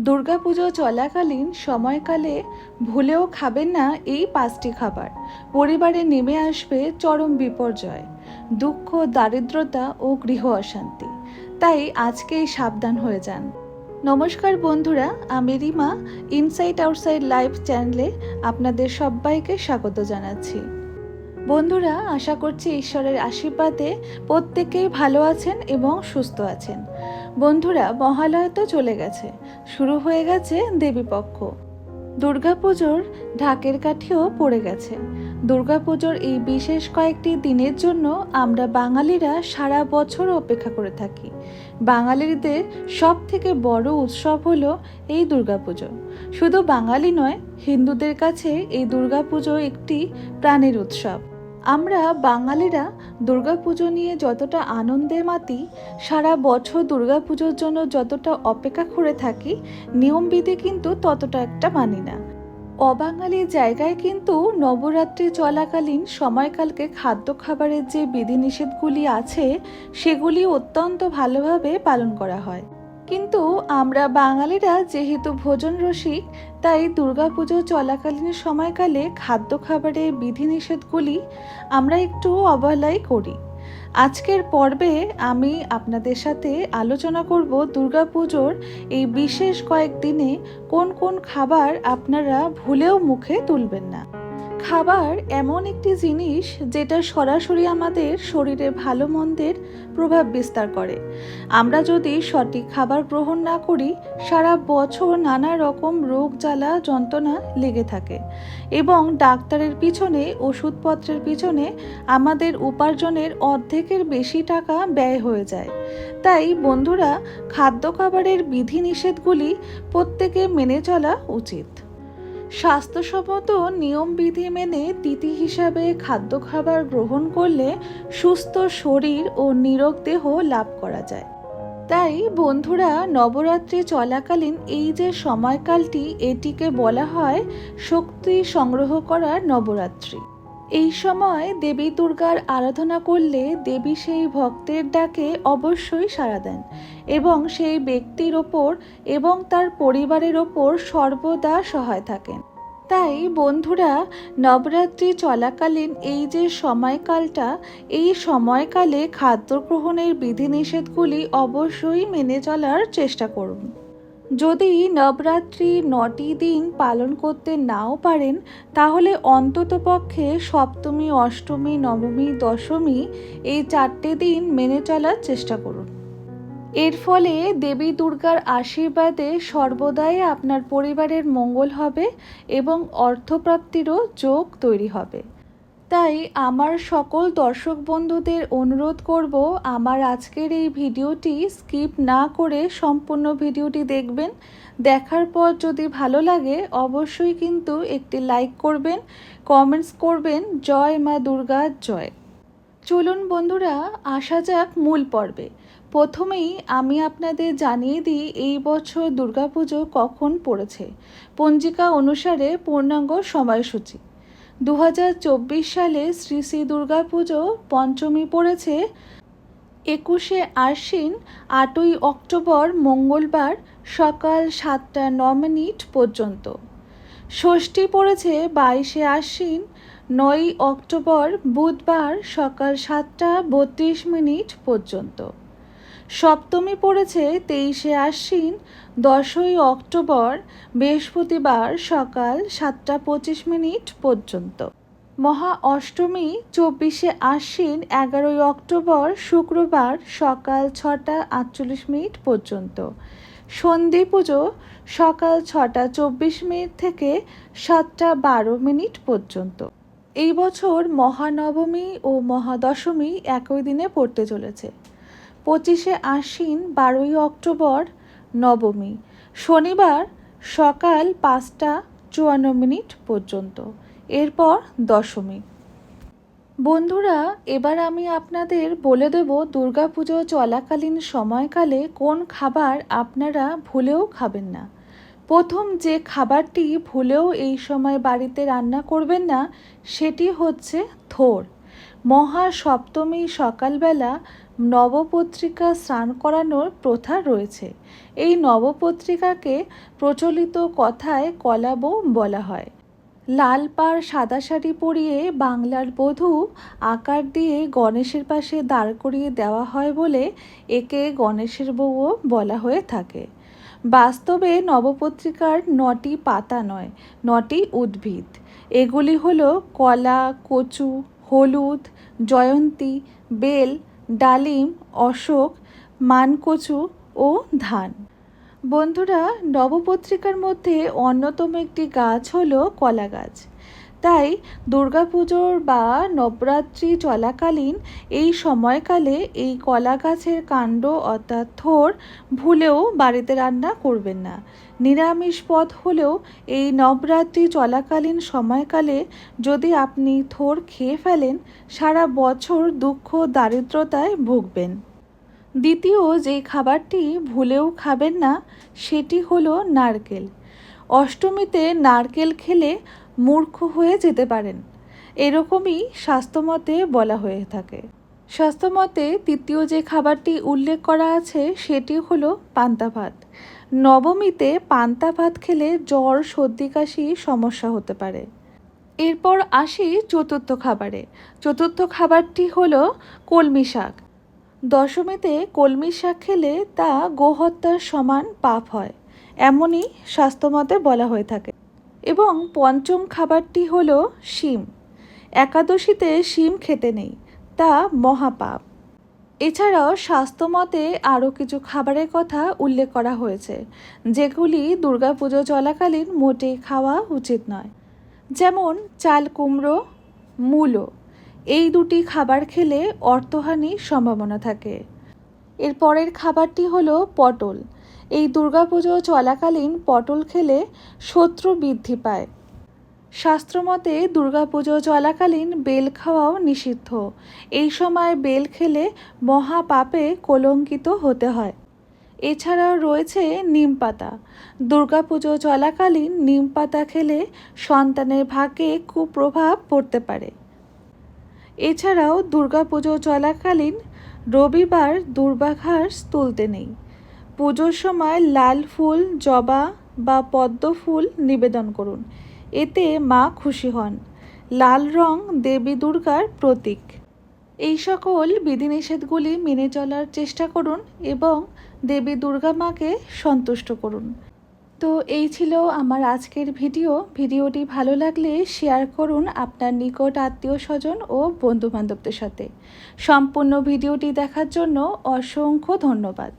দুর্গাপুজো চলাকালীন সময়কালে ভুলেও খাবেন না এই পাঁচটি খাবার। পরিবারে নেমে আসবে চরম বিপর্যয়, দুঃখ, দারিদ্রতা ও গৃহ অশান্তি। তাই আজকেই সাবধান হয়ে যান। নমস্কার বন্ধুরা, আমি রিমা ইনসাইড আউটসাইড লাইভ চ্যানেলে আপনাদের সবাইকে স্বাগত জানাচ্ছি। বন্ধুরা, আশা করছি ঈশ্বরের আশীর্বাদে প্রত্যেকেই ভালো আছেন এবং সুস্থ আছেন। বন্ধুরা, মহালয়া তো চলে গেছে। শুরু হয়ে গেছে দেবীপক্ষ। দুর্গাপুজোর ঢাকের কাঠিও পড়ে গেছে। দুর্গাপুজোর এই বিশেষ কয়েকটি দিনের জন্য আমরা বাঙালিরা সারা বছর অপেক্ষা করে থাকি। বাঙালিদের সব থেকে বড় উৎসব হলো এই দুর্গাপুজো। শুধু বাঙালি নয়, হিন্দুদের কাছে এই দুর্গাপুজো একটি প্রাণের উৎসব। আমরা বাঙালিরা দুর্গাপুজো নিয়ে যতটা আনন্দে মাতি, সারা বছর দুর্গাপুজোর জন্য যতটা অপেক্ষা করে থাকি, নিয়মবিধি কিন্তু ততটা একটা মানি না। অবাঙালি জায়গায় কিন্তু নবরাত্রি চলাকালীন সময়কালকে খাদ্য খাবারের যে বিধিনিষেধগুলি আছে, সেগুলি অত্যন্ত ভালোভাবে পালন করা হয়। কিন্তু আমরা বাঙালিরা যেহেতু ভোজন রসিক, তাই দুর্গাপুজো চলাকালীন সময়কালে খাদ্য খাবারের বিধিনিষেধগুলি আমরা একটু অবহেলাই করি। আজকের পর্বে আমি আপনাদের সাথে আলোচনা করব দুর্গাপুজোর এই বিশেষ কয়েকদিনে কোন কোন খাবার আপনারা ভুলেও মুখে তুলবেন না। খাবার এমন একটি জিনিস যেটা সরাসরি আমাদের শরীরে ভালো মন্দের প্রভাব বিস্তার করে। আমরা যদি সঠিক খাবার গ্রহণ না করি, সারা বছর নানা রকম রোগ জ্বালা যন্ত্রণা লেগে থাকে এবং ডাক্তারের পিছনে, ওষুধপত্রের পিছনে আমাদের উপার্জনের অর্ধেকের বেশি টাকা ব্যয় হয়ে যায়। তাই বন্ধুরা, খাদ্য খাবারের বিধিনিষেধগুলি প্রত্যেকে মেনে চলা উচিত। স্বাস্থ্যসম্মত নিয়মবিধি মেনে তিথি হিসাবে খাদ্য খাবার গ্রহণ করলে সুস্থ শরীর ও নিরোগ দেহ লাভ করা যায়। তাই বন্ধুরা, নবরাত্রি চলাকালীন এই যে সময়কালটি, এটিকে বলা হয় শক্তি সংগ্রহ করার নবরাত্রি। এই সময় দেবী দুর্গার আরাধনা করলে দেবী সেই ভক্তের ডাকে অবশ্যই সাড়া দেন এবং সেই ব্যক্তির ওপর এবং তার পরিবারের ওপর সর্বদা সহায় থাকেন। তাই বন্ধুরা, নবরাত্রি চলাকালীন এই যে সময়কালটা, এই সময়কালে খাদ্য গ্রহণের বিধিনিষেধগুলি অবশ্যই মেনে চলার চেষ্টা করুন। যদি নবরাত্রি নটি দিন পালন করতে নাও পারেন, তাহলে অন্ততপক্ষে সপ্তমী, অষ্টমী, নবমী, দশমী এই চারটে দিন মেনে চলার চেষ্টা করুন। এর ফলে দেবী দুর্গার আশীর্বাদে সর্বদাই আপনার পরিবারের মঙ্গল হবে এবং অর্থপ্রাপ্তিরও যোগ তৈরি হবে। তাই আমার সকল দর্শক বন্ধুদের অনুরোধ করব আমার আজকের এই ভিডিওটি স্কিপ না করে সম্পূর্ণ ভিডিওটি দেখবেন। দেখার পর যদি ভালো লাগে অবশ্যই কিন্তু একটি লাইক করবেন, কমেন্টস করবেন, জয় মা দুর্গা, জয়। চলুন বন্ধুরা, আসা যাক মূল পর্বে। প্রথমেই আমি আপনাদের জানিয়ে দিই, এই বছর দুর্গাপুজো কখন পড়েছে। পঞ্জিকা অনুসারে পূর্ণাঙ্গ সময়সূচি। দু হাজার চব্বিশ সালে শ্রী শ্রী দুর্গাপুজো পঞ্চমী পড়েছে। একুশে আশ্বিন, আটই অক্টোবর, মঙ্গলবার সকাল সাতটা ন মিনিট পর্যন্ত। ষষ্ঠী পড়েছে বাইশে আশ্বিন, নয়ই অক্টোবর, বুধবার সকাল সাতটা বত্রিশ মিনিট পর্যন্ত। সপ্তমী পড়েছে তেইশে আশ্বিন, দশই অক্টোবর, বৃহস্পতিবার সকাল সাতটা পঁচিশ মিনিট পর্যন্ত। মহা অষ্টমী, চব্বিশে আশ্বিন, এগারোই অক্টোবর, শুক্রবার সকাল ছটা আটচল্লিশ মিনিট পর্যন্ত। সন্ধি পুজো সকাল ছটা চব্বিশ মিনিট থেকে সাতটা বারো মিনিট পর্যন্ত। এই বছর মহানবমী ও মহাদশমী একই দিনে পড়তে চলেছে। পঁচিশে আশ্বিন বারোই অক্টোবর নবমী। শনিবার সকাল পাঁচটা চুয়ান্ন মিনিট পর্যন্ত। এরপর দশমী। বন্ধুরা, এবার আমি আপনাদের বলে দেব দুর্গাপুজো চলাকালীন সময়কালে কোন খাবার আপনারা ভুলেও খাবেন না। প্রথম যে খাবারটি ভুলেও এই সময় বাড়িতে রান্না করবেন না, সেটি হচ্ছে থোর। মহা সপ্তমী সকালবেলা নবপত্রিকা স্নান করানোর প্রথা রয়েছে। এই নবপত্রিকাকে প্রচলিত কথায় কলাবউ বলা হয়। লাল পাড় সাদা শাড়ি পরিয়ে বাংলার বধূ আকার দিয়ে গণেশের পাশে দাঁড় করিয়ে দেওয়া হয় বলে একে গণেশের বউও বলা হয়ে থাকে। বাস্তবে নবপত্রিকার নটি পাতা নয়, নটি উদ্ভিদ। এগুলি হলো কলা, কচু, হলুদ, জয়ন্তী, বেল ডালিম অশোক মানকচু ও ধান। বন্ধুরা নবপত্রিকার মধ্যে অন্যতম একটি গাছ হলো কলা গাছ তাই দুর্গাপুজোর বা নবরাত্রি চলাকালীন এই সময়কালে এই কলা গাছের কাণ্ড অর্থাৎ থোর ভুলেও বাড়িতে রান্না করবেন না। নিরামিষ পদ হলেও এই নবরাত্রি চলাকালীন সময়কালে যদি আপনি থোর খেয়ে ফেলেন, সারা বছর দুঃখ দারিদ্রতায় ভুগবেন। দ্বিতীয় যে খাবারটি ভুলেও খাবেন না, সেটি হলো নারকেল। অষ্টমীতে নারকেল খেলে মূর্খ হয়ে যেতে পারেন। এরকমই স্বাস্থ্যমতে বলা হয়ে থাকে। স্বাস্থ্যমতে তৃতীয় যে খাবারটি উল্লেখ করা আছে, সেটি হলো পান্তা ভাত। নবমীতে পান্তা ভাত খেলে জ্বর, সর্দি, কাশি সমস্যা হতে পারে। এরপর আসি চতুর্থ খাবারে। চতুর্থ খাবারটি হলো কলমি শাক। দশমীতে কলমি শাক খেলে তা গোহত্যার সমান পাপ হয়। এমনই স্বাস্থ্যমতে বলা হয়ে থাকে। এবং পঞ্চম খাবারটি হল শিম। একাদশীতে শিম খেতে নেই, তা মহাপাপ। এছাড়াও স্বাস্থ্যমতে আরও কিছু খাবারের কথা উল্লেখ করা হয়েছে, যেগুলি দুর্গাপুজো চলাকালীন মোটে খাওয়া উচিত নয়। যেমন চাল কুমড়ো, মূলো, এই দুটি খাবার খেলে অর্থহানির সম্ভাবনা থাকে। এর পরের খাবারটি হলো পটল। এই দুর্গাপুজো চলাকালীন পটল খেলে শত্রু বৃদ্ধি পায়। শাস্ত্রমতে দুর্গাপুজো চলাকালীন বেল খাওয়াও নিষিদ্ধ। এই সময় বেল খেলে মহাপাপে কলঙ্কিত হতে হয়। এছাড়াও রয়েছে নিম পাতা। দুর্গাপুজো চলাকালীন নিম পাতা খেলে সন্তানের ভাগ্যে কুপ্রভাব পড়তে পারে। এছাড়াও দুর্গাপুজো চলাকালীন রবিবার দুর্বাঘাস তুলতে নেই। পুজোর সময় লাল ফুল, জবা বা পদ্ম ফুল নিবেদন করুন। এতে মা খুশি হন। লাল রং দেবী দুর্গার প্রতীক। এই সকল বিধিনিষেধগুলি মেনে চলার চেষ্টা করুন এবং দেবী দুর্গা মাকে সন্তুষ্ট করুন। তো এই ছিল আমার আজকের ভিডিও। ভিডিওটি ভালো লাগলে শেয়ার করুন আপনার নিকট আত্মীয় স্বজন ও বন্ধুবান্ধবদের সাথে। সম্পূর্ণ ভিডিওটি দেখার জন্য অসংখ্য ধন্যবাদ।